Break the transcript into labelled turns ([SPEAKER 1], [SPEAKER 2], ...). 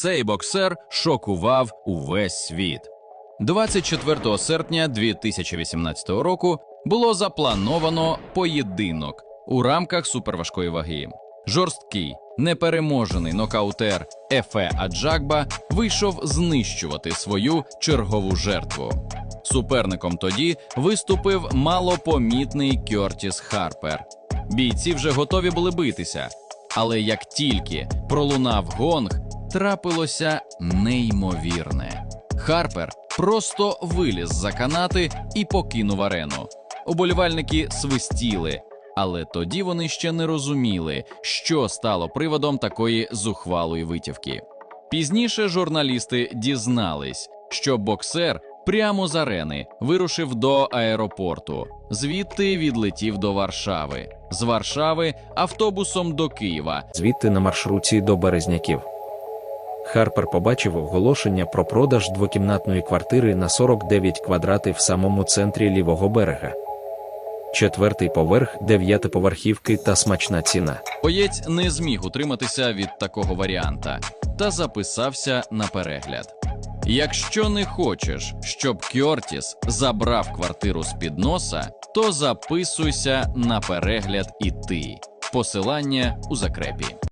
[SPEAKER 1] Цей боксер шокував увесь світ. 24 серпня 2018 року було заплановано поєдинок у рамках суперважкої ваги. Жорсткий, непереможений нокаутер Ефе Аджагба вийшов знищувати свою чергову жертву. Суперником тоді виступив малопомітний Кьортіс Харпер. Бійці вже готові були битися, але як тільки пролунав гонг, трапилося неймовірне. Харпер просто виліз за канати і покинув арену. Уболівальники свистіли, але тоді вони ще не розуміли, що стало приводом такої зухвалої витівки. Пізніше журналісти дізнались, що боксер прямо з арени вирушив до аеропорту, звідти відлетів до Варшави, з Варшави автобусом до Києва,
[SPEAKER 2] звідти на маршруті до Березняків. Харпер побачив оголошення про продаж двокімнатної квартири на 49 квадратів в самому центрі лівого берега. Четвертий поверх, дев'ятиповерхівки та смачна ціна.
[SPEAKER 1] Боєць не зміг утриматися від такого варіанта та записався на перегляд. Якщо не хочеш, щоб Кьортіс забрав квартиру з під носа, то записуйся на перегляд і ти. Посилання у закрепі.